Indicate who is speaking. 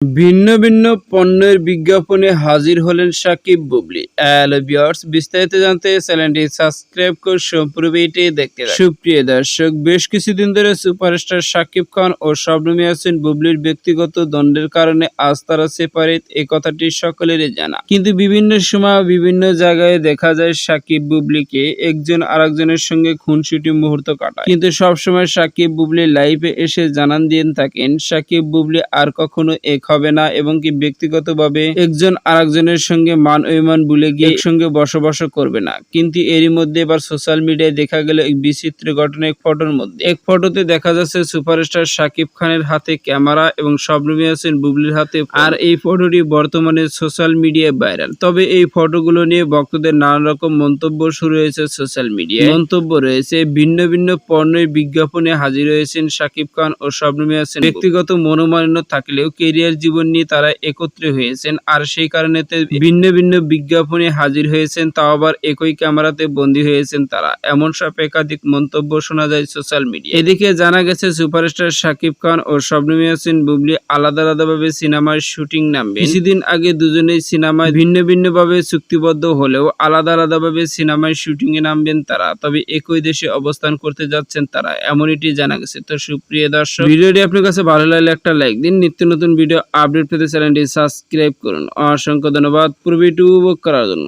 Speaker 1: ভিন্ন ভিন্ন পণ্যের বিজ্ঞাপনে হাজির হলেন সাকিব বুবলি। বিস্তারিত জানতে চ্যানেলটি সাবস্ক্রাইব করে সম্পূর্ণ ভিডিওটি দেখতে সুপ্রিয় দর্শক, বেশ কিছুদিন ধরে সুপারস্টার সাকিব খান ও শবনম ইয়াসিন বুবলির ব্যক্তিগত দ্বন্দ্বের কারণে আজ তারা সেপারেট এই কথাটি সকলেরই জানা। কিন্তু বিভিন্ন সময় বিভিন্ন জায়গায় দেখা যায় সাকিব বুবলিকে একজন আরেকজনের সঙ্গে খুনসুটি মুহূর্ত কাটায়। কিন্তু সবসময় সাকিব বুবলি লাইভে এসে জানান দিয়ে থাকেন, সাকিব বুবলি আর কখনো এক হবে না এবং কি ব্যক্তিগতভাবে একজন আরেকজনের সঙ্গে মান অভিমান ভুলে গিয়ে একসঙ্গে বসবাস করবে না। কিন্তু এরই মধ্যে এবার সোশ্যাল মিডিয়ায় দেখা গেল এক বিচিত্র ঘটনা এক ফটোর মধ্যে। এক ফটোতে দেখা যাচ্ছে সুপারস্টার সাকিব খানের হাতে ক্যামেরা এবং শবনম ইয়াসিন বুবলির হাতে আর এই ফটোটি বর্তমানে সোশ্যাল মিডিয়ায় ভাইরাল। তবে এই ফটোগুলো নিয়ে ভক্তদের নানা রকম মন্তব্য শুরু হয়েছে সোশ্যাল মিডিয়ায়। মন্তব্য রয়েছে, ভিন্ন ভিন্ন পণ্যের বিজ্ঞাপনে হাজির হয়েছেন সাকিব খান ও শবনম ইয়াসিন ব্যক্তিগত মনোমালিন্য থাকলেও কেরিয়ার জীবন নিয়ে তারা একত্রে হয়েছেন। আর সেই কারণে ভিন্ন ভিন্ন বিজ্ঞাপনে হাজির হয়েছেন, তাও আবার একই ক্যামেরাতে বন্দী হয়েছেন তারা। এমন সব একাধিক মন্তব্য শোনা যায় সোশ্যাল মিডিয়া এদিকে জানা গেছে, সুপারস্টার সাকিব খান ও শবনম ইয়াসিন বুবলি আলাদা আলাদাভাবে সিনেমার শুটিং নামবে কিছুদিন আগে দুজনেই সিনেমায় ভিন্ন ভিন্ন ভাবে চুক্তিবদ্ধ হলেও আলাদা আলাদাভাবে সিনেমায় শুটিং এ নামবেন তারা। তবে একই দেশে অবস্থান করতে যাচ্ছেন তারা, এমনটি জানা গেছে। তো সুপ্রিয় দর্শক, ভিডিওটি আপনার কাছে ভালো লাগলে একটা লাইক দিন। নিত্য নতুন ভিডিও আপডেট পেতে চ্যানেলটি সাবস্ক্রাইব করুন। অসংখ্য ধন্যবাদ। পূর্বে টু করার জন্য।